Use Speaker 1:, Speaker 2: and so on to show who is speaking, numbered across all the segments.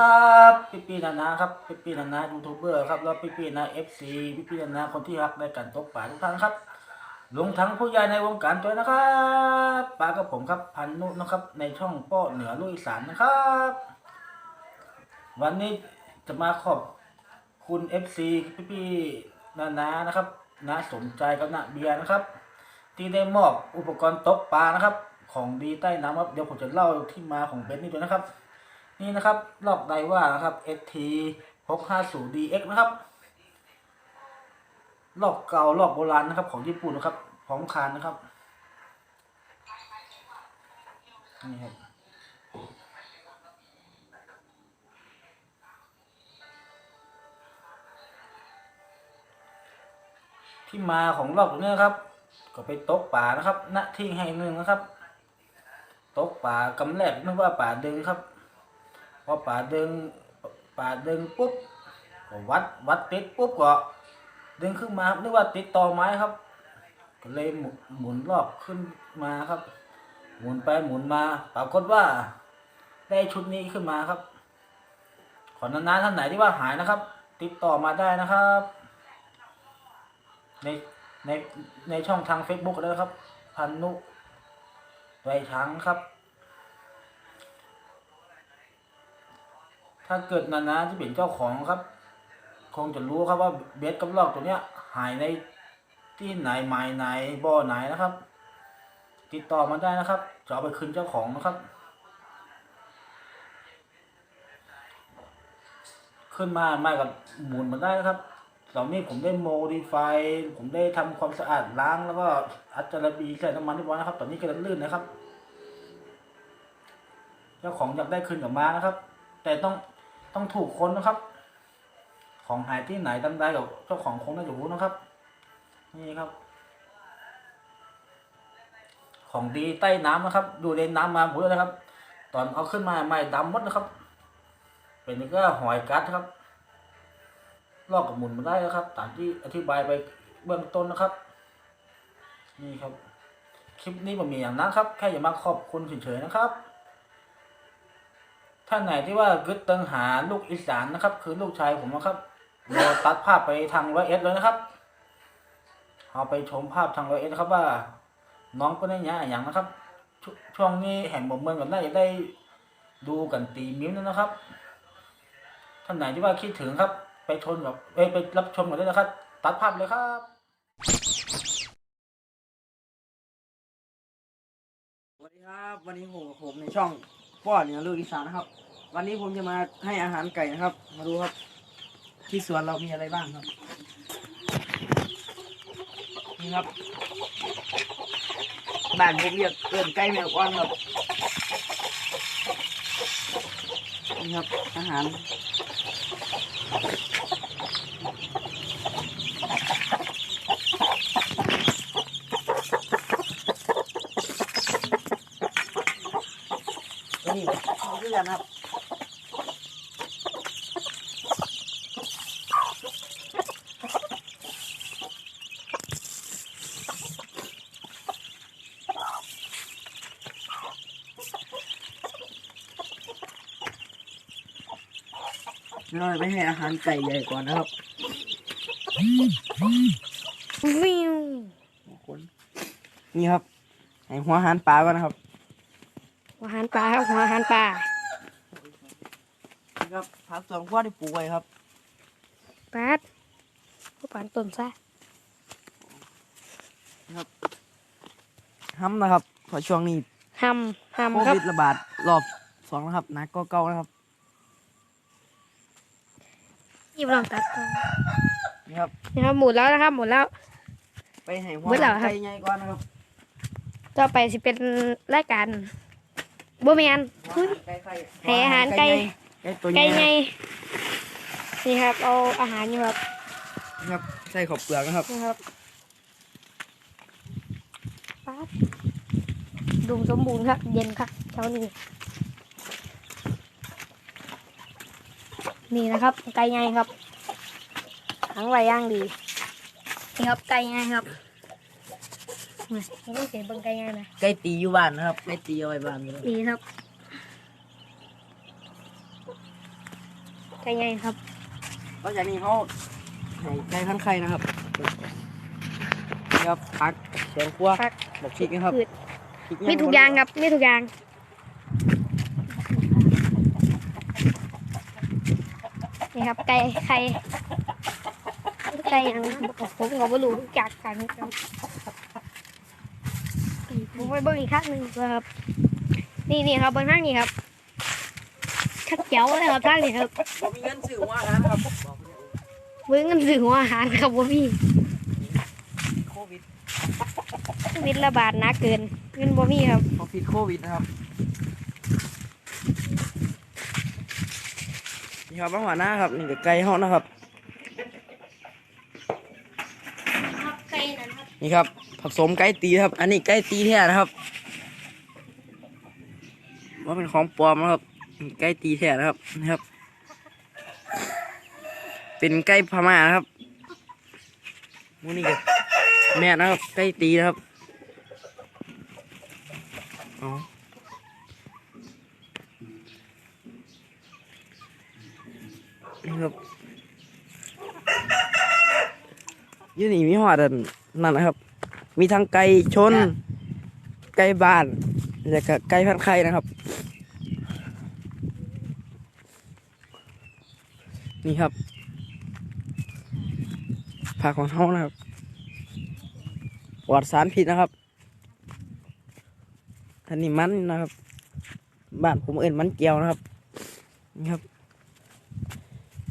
Speaker 1: ครับพี่ปีนานาครับพี่ปีนานายูทูบเบอร์ครับแล้วพี่ปีนาเอฟซีพี่ปีนานาคนที่รักในการตกป่าทุกท่านครับรวมทั้งผู้ใหญ่ในวงการด้วยนะครับปากับผมครับพันนุนะครับ ในช่องป้อเหนือลุยสานนะครับ วันนี้จะมาขอบคุณเอฟซีพี่ปีนานานะครับนาสมใจกับนาเบียร์นะครับ ที่ได้มอบอุปกรณ์ตกปลานะครับ ของดีใต้น้ำครับเดี๋ยวผมจะเล่าที่มาของเบนซ์นี่ด้วยนะครับ นี่นะครับลอกไดว่านะครับ ST 650 DX นะครับลอกเก่าลอกโบราณนะครับ ของญี่ปุ่นนะครับพร้อมคานนะครับนี่ครับที่มาของลอกตัวนี้นครับ ก็ไปตกป่านะครับณที่แห่งหนึ่งนะครับ ตกป่ากำแรกนึกว่าป่าดึงครับ อป่าเดึงป่าเดึงปุ๊บก็วัดวัดติดปุ๊บก็ดึงขึ้นมานึกว่าติดต่อไม้ครับก็เลยหมุนหมุนรอบขึ้นมาครับ หมุนไปหมุนมาปรากฏว่าได้ชุดนี้ขึ้นมาครับ ขอนานๆท่านไหนที่ว่าหายนะครับ ติดต่อมาได้นะครับ ในในในช่องทาง Facebook ก็ได้ครับ พันนุไวช้างครับ ถ้าเกิดนานาที่เป็นเจ้าของครับ คงจะรู้ครับว่าเบสกับลอกตัวเนี้ย หายในที่ไหนหมายไหนบ่อไหนนะครับ ติดต่อมาได้นะครับจะเอาไปคืนเจ้าของนะครับ ขึ้นมาไม่กับหมุนมาได้นะครับตอนนี้ผมได้โมดิฟายผมได้ทำความสะอาดล้างแล้วก็อัดจารบีใส่น้ำมันเรียบร้อยนะครับ ตอนนี้กำลังลื่นนะครับ เจ้าของอยากได้คืนกลับมานะครับ แต่ต้อง ต้องถูกคนนะครับ ของหายที่ไหนทำได้กับเจ้าของคงน่าจะรู้นะครับ นี่ครับ ของดีใต้น้ำนะครับ ดูในน้ำมาหมดเลยนะครับ ตอนเอาขึ้นมาไม่ดำหมดนะครับ เป็นก็หอยกัดครับ ลอกกับหมุนมาได้นะครับ ตามที่อธิบายไปเบื้องต้นนะครับ นี่ครับ คลิปนี้ผมมีอย่างนั้นครับ แค่อย่ามาขอบคุณเฉยๆนะครับ ท่านไหนที่ว่ากึดตังหาลูกอีสานนะครับ คือลูกชายผมนะครับเราตัดภาพไปทางร้อยเอสเลยนะครับเอาไปชมภาพทางร้อยเอสนะครับว่า น้องก็ได้ยะอย่างนะครับชช่วงนี้แห่งบ่มเมืองกันน่าจะได้ดูกันตีมิ้มนะครับ ท่านไหนที่ว่าคิดถึงครับ ไปชมกับเอ้ยไปรับชมกันได้นะครับ ตัดภาพเลยครับ
Speaker 2: สวัสดีครับ วันนี้ผมผมในช่อง ป้อเหนือลูกอีสานนะครับ วันนี้ผมจะมาให้อาหารไก่นะครับ มาดูครับ ที่สวนเรามีอะไรบ้างครับ นี่ครับบ้านผมเรียกเอิ้นไก่แมวอ้อนครับนี่ครับอาหารตัวนี้เอา ด้วยกันครับเราไปให้อาหารไก่ใหญ่ก่อนนะครับ
Speaker 3: วิว
Speaker 2: คนนี่ครับให้หัวอาหารปลาก่อนนะครับ
Speaker 3: หัวหันปลาครับหัวหันปลา
Speaker 2: นี่ ครับผักสวนครัวที่ปลูกไว้ครับ
Speaker 3: ปัดผู้ปานต้นซะ
Speaker 2: ห้ำนะครับเพอช่วงนี้
Speaker 3: หำ
Speaker 2: โค
Speaker 3: หำครับ
Speaker 2: วิดระบาดรอบสองนะครับหนักก็เก่านะครับ
Speaker 3: นี่ลองตัดก่อน
Speaker 2: นี่ครับ
Speaker 3: นี่ครับหมุนแล้วนะครับหมุนแล้ว
Speaker 2: ไปให้หัว
Speaker 3: เบิดแล้ว
Speaker 2: อา
Speaker 3: ครั
Speaker 2: หาร
Speaker 3: บ
Speaker 2: ไก่ใหญ่ก่อนนะครับ
Speaker 3: ต่อไปสิเป็นรายการบ่แมน
Speaker 2: ไก่ไข่
Speaker 3: ให้อาหารไก่
Speaker 2: ไก่ตัว
Speaker 3: ไก่
Speaker 2: ให
Speaker 3: ไง
Speaker 2: ญ่
Speaker 3: นี่ครับ เอาอาหารอยู่ครับ
Speaker 2: ครับใส่ขอบเปลือกนะครับ
Speaker 3: นะครับป๊าดดุมสมบูรณ์ครับ เย็นครับเช้านี้นี่นะครับ ไก่ไงครับขังไว้ย่างดีนี่ครับไก่ไงครับมาผมต้องเสียงเบิ่งไก่ไงนะ
Speaker 2: ไก่ตีอยู่บ้านนะครับไก่ตีเอาไว้บ้านอยู่แล้ว
Speaker 3: ดีครับ ไก่ไงครับ
Speaker 2: นอกจากนี้เขาให้ไก่พันไข่นะครับนี่ครับผักแกงคั่ว
Speaker 3: ผัก
Speaker 2: บอกพริกนะครับ
Speaker 3: พืช
Speaker 2: พริ
Speaker 3: มีทุกอย่างครับมีทุกอย่างนี่ครับไก่ไข่ไก่หยังผมก็ไม่รู้จากกันครับผมไปเบิ่งอีกครั้งหนึ่งครับ นี่นี่ครับบนข้างนี้ครับชัก เจ๋วเลยครับท่านนี่ครับ
Speaker 2: ผมมีเงินซื้อหัวอาหารครับบอกเลย
Speaker 3: เบิ้งกันสื่อหัวอาหารครับว่าพี่
Speaker 2: โควิด
Speaker 3: โควิดระบาดหนักเกินเงินบ่มีครับ
Speaker 2: โควิดโควิดนะครับนี่ครับมาหัวหน้าครับนี่ก็ไก่เฮานะครับ
Speaker 3: ไก่นั่นครับ
Speaker 2: นี่ครับผสมไก่ตีครับ อันนี้ไก่ตีแท้นะครับว่าเป็นของปลอมนะครับ ไก่ตีแท้นะครับนะครับ เป็นไก่พม่านะครับมูนี่ก็แม่นะครับไก่ตีนะครับเอนี่ครับยี่นี่มีหอดันนั่นนะครับ มีทั้งไก่ชน ไก่บ้านแล้วก็ไก่พันไข่นะครับ นี่ครับผักของเขานะครับปลอดสารพิษนะครับอันนี้มันนะครับ บ้านผมเอื่นมันเกียวนะครับ นี่ครับ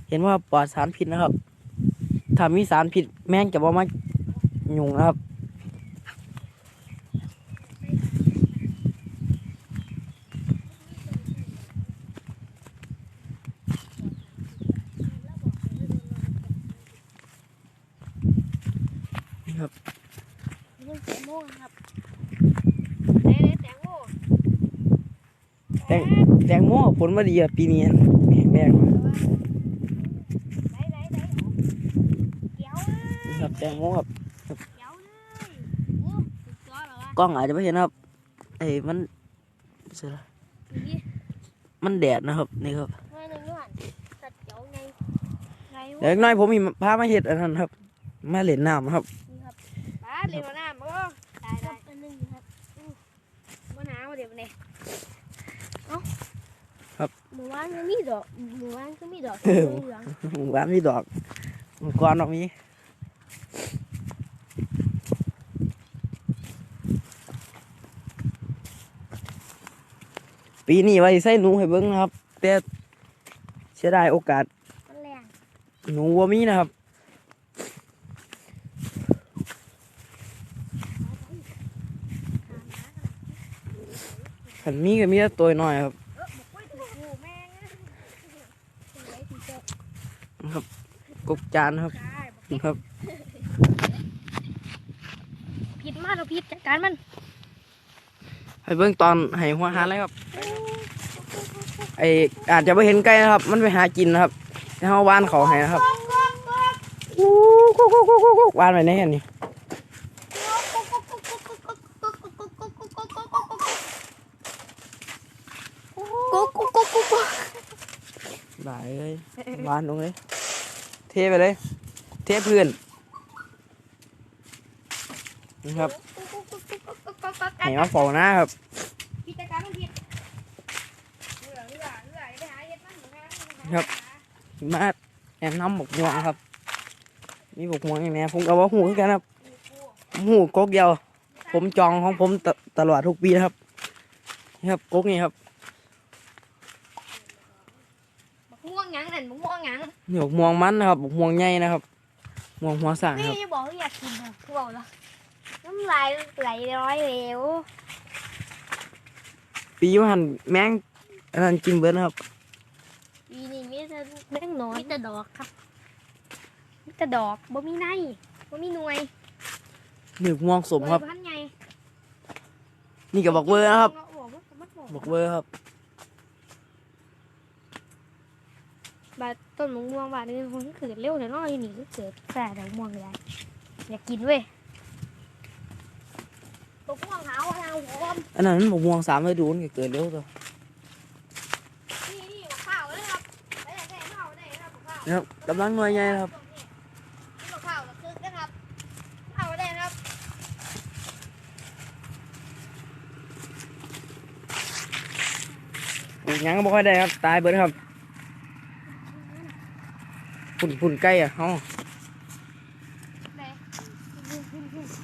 Speaker 2: เห็นว่าปลอดสารพิษนะครับถ้ามีสารพิษแม่งจะบ่มายุงนะครับ นี่ครับ
Speaker 3: แตงโมครับเด้แตงโม
Speaker 2: แตงแตงโม ผลมาดีอะปีนี้แข็งแรงมาก
Speaker 3: ไหนไหนไหนเกี่ยวเลย
Speaker 2: นี่ครับแตงโมครับ
Speaker 3: เกี่ยวเลยโอ้สุดยอดเหรอวะ
Speaker 2: กล้องอาจจะไม่เห็นนะครับเอ้ยมันเสียละ
Speaker 3: นี่
Speaker 2: มันแดดนะครับนี่ครับ
Speaker 3: มาหนึ่งย้อนตัดเกี่ยวไงไง
Speaker 2: เดี๋ยวอีกหน้อยผมมีพามาเห็ดอันนั้นครับมาเล่นน้ำครับ
Speaker 3: นี่ครับป้าเรียนมาหน้ามันก็ได้ได้อันหนึงครับอู้มาหนาวเดี๋ยวนี้เอ้า
Speaker 2: ครับ
Speaker 3: หมู่บ้านก็มีดอกหมู่บ้านก็มีดอก
Speaker 2: เออ
Speaker 3: เหลือง
Speaker 2: หมู่บ้านมีดอกหมู่กรดอกมีปีนี้ไว้ใส่หนูให้เบิ้งนะครับ แต่เสียดายโอกาส
Speaker 3: มันแรง
Speaker 2: หนูว่ามีนะครับ ขันมีก็มีแต่ตัวน้อยครับ
Speaker 3: เออบอกว่าถูกงูแม่งนะเป็นไรที่เจอก
Speaker 2: บจานครับ
Speaker 3: ได้บอก
Speaker 2: นี่ครับ
Speaker 3: ผิดมากเราผิดจัดการมัน
Speaker 2: ให้เบิ่งตอนให้หัวหาเลยครับ ไออาจจะไม่เห็นไก่นะครับ มันไปหากินนะครับแล้วเอาวานเขาให้นะครับอู้กุ๊กกุ๊กกุ๊กกุ๊กกุ๊กวานไปไหนกันนี่ได้เลยวานลงเลย เทไปเลย เทพื้นนี่ครับให้มาเฝ้าหน้าครับ
Speaker 3: ผิดจัดกาเอ็มนเหมือนกัน
Speaker 2: ครับมาแนะนำบกม่วงครับ มีบกม่วงอย่างนี้ผมก็ว่าหูคือกันครับผมหูกกเดียว ผมจองของผมตลอดทุกปีนะครับนะครับกกนี่ครับ
Speaker 3: บักม่วง หยังนั่นบักม่วงหยัง
Speaker 2: นี่บกม่วงมันนะครับบกม่วงใหญ่นะครับม่วงหัวสั่งครับ
Speaker 3: นี่บอกว่าอยากกินนะกูบอกแล้วน้ำลายไหลร้อยเหลว
Speaker 2: ปีว่าหันแมงอันนั้นกินเบิดนะครับ
Speaker 3: ปีนี้มีแต่แมงน้อยมีแต่ดอกครับมีแต่ดอกบ่มีในบ่มีหน่วย
Speaker 2: นี่ม่วงสมครับ
Speaker 3: พันไง
Speaker 2: นี่กับบักเวอร์นะครับ
Speaker 3: บอกว่ามันบอก
Speaker 2: บักเวอร์ครับ
Speaker 3: บาดต้นมะม่วงบาดนึงมันเกิดเร็วแต่น้อยนี่ก็เกิดแฝดดอกม่วงเลยอยากกินเว้ยตกม่วงหาวทางหัว
Speaker 2: อันนั้นบักม่วงสามฤดูมันก็เกิดเร็วตัว
Speaker 3: นี่นี่ข้าวเลยครับไปไหนได้ข้าวได้ครับข้าว
Speaker 2: นะครับกำลังหน่วยใหญ่นะครับ
Speaker 3: นี่ข้าวคือนะครับข้าวได้ครับ
Speaker 2: ปลูกหยังก็บ่ค่อยได้ครับ ตายเบิดครับ ฝุ่นฝุ่นไก่อะเฮา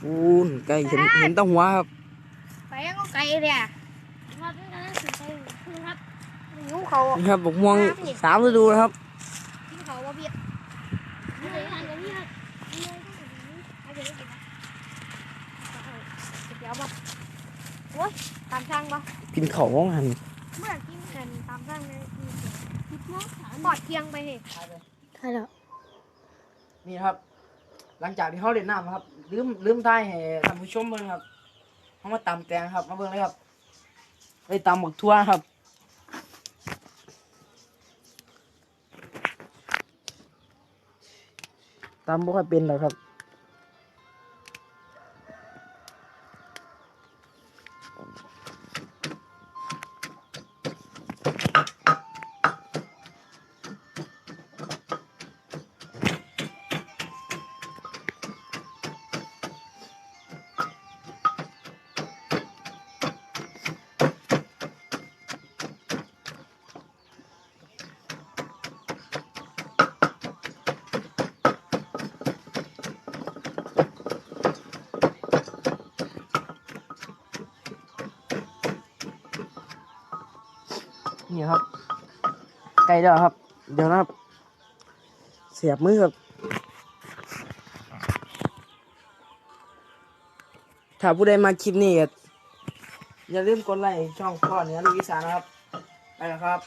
Speaker 2: ฝุ่นไก่เห็นเห็นตะหัวครับ
Speaker 3: ไปยังก็ไกลเลยอะมาเป็นกันสุดใจครับนิ้วเขา
Speaker 2: นี่ครับบกม่วงสามฤดูนะครับ
Speaker 3: นิ้วเขาว่าเบียดนี่เลยอันนี้ครับนี่เลยอันนี้กินนะเดี๋ยวบ่โอ้ยตามช่างบ่
Speaker 2: กินเขาวของหัน
Speaker 3: เมื่อกินกันตามช่างเลยคิดว่าปอดเทียงไปเหรใช่แล้ว
Speaker 2: นี่ครับ หลังจากที่เขาเล่นน้ำครับ ลืมลืมท้ายให้ท่านผู้ชมเบิ่งครับเขามาตำแตงครับ มาเบิ่งเลยครับไปตำหมกทั่วครับตำบ่ค่อยเป็นหรอกครับ นี่ครับไก่แล้วครับ เดี๋ยวนะครับ เสียบมือครับ ถ้าผู้ใดมาคลิปนี้อย่าลืมกดไลค์ช่องพ่อเหนือลูกอีสานนะครับ ไปแล้วครับ